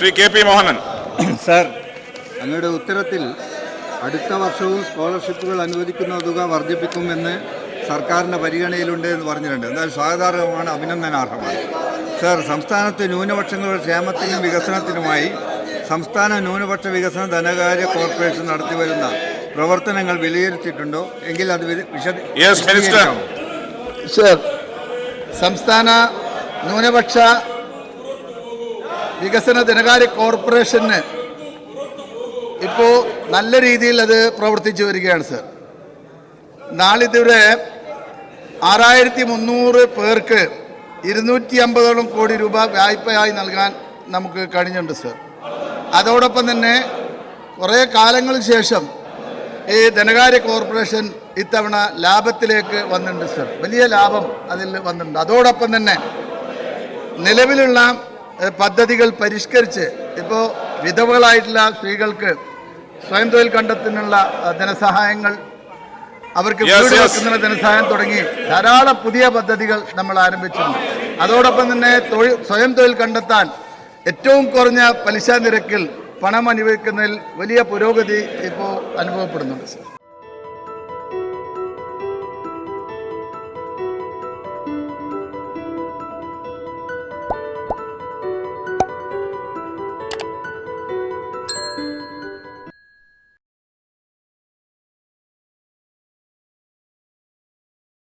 Shri K P Mohanan sir അങ്ങയുടെ ഉത്തരത്തിൽ അടുത്ത വർഷവും സ്കോളർഷിപ്പുകൾ അനുവദിക്കുന്ന തുക വർദ്ധിപ്പിക്കുമെന്ന് സർക്കാരിന്റെ പരിഗണനയിലുണ്ട് എന്ന് പറഞ്ഞിട്ടുണ്ട് എന്നാൽ സ്വാഗതാർഹമാണ് അഭിനന്ദനാർഹമാണ് സാർ സംസ്ഥാനത്ത് ന്യൂനപക്ഷങ്ങളുടെ ക്ഷേമത്തിനും വികസനത്തിനുമായി സംസ്ഥാന ന്യൂനപക്ഷ വികസന ധനകാര്യ കോർപ്പറേഷൻ നടത്തിവരുന്ന പ്രവർത്തനങ്ങൾ വിലയിരുത്തിയിട്ടുണ്ടോ എങ്കിൽ അത് വിശദ-. വിശദീകരിക്കാമോ? സർ സംസ്ഥാന ന്യൂനപക്ഷ വികസന ധനകാര്യ കോർപ്പറേഷന് ഇപ്പോൾ നല്ല രീതിയിൽ അത് പ്രവർത്തിച്ചു വരികയാണ് സർ. നാളിതുവരെ ആറായിരത്തി മുന്നൂറ് പേർക്ക് ഇരുന്നൂറ്റി അമ്പതോളം കോടി രൂപ വായ്പയായി നൽകാൻ നമുക്ക് കഴിഞ്ഞിട്ടുണ്ട് സർ. അതോടൊപ്പം തന്നെ കുറേ കാലങ്ങൾക്ക് ശേഷം ഈ ധനകാര്യ കോർപ്പറേഷൻ ഇത്തവണ ലാഭത്തിലേക്ക് വന്നിട്ടുണ്ട് സർ. വലിയ ലാഭം അതിൽ വന്നിട്ടുണ്ട്. അതോടൊപ്പം തന്നെ നിലവിലുള്ള പദ്ധതികൾ പരിഷ്കരിച്ച് ഇപ്പോൾ വിധവകളായിട്ടുള്ള സ്ത്രീകൾക്ക് സ്വയം തൊഴിൽ കണ്ടെത്തുന്നുള്ള ധനസഹായങ്ങൾ അവർക്ക് വീട് വെക്കുന്ന ധനസഹായം തുടങ്ങി ധാരാളം പുതിയ പദ്ധതികൾ നമ്മൾ ആരംഭിച്ചിട്ടുണ്ട്. അതോടൊപ്പം തന്നെ തൊഴിൽ സ്വയം തൊഴിൽ കണ്ടെത്താൻ ഏറ്റവും കുറഞ്ഞ പലിശ നിരക്കിൽ പണം അനുഭവിക്കുന്നതിൽ വലിയ പുരോഗതി ഇപ്പോൾ അനുഭവപ്പെടുന്നുണ്ട്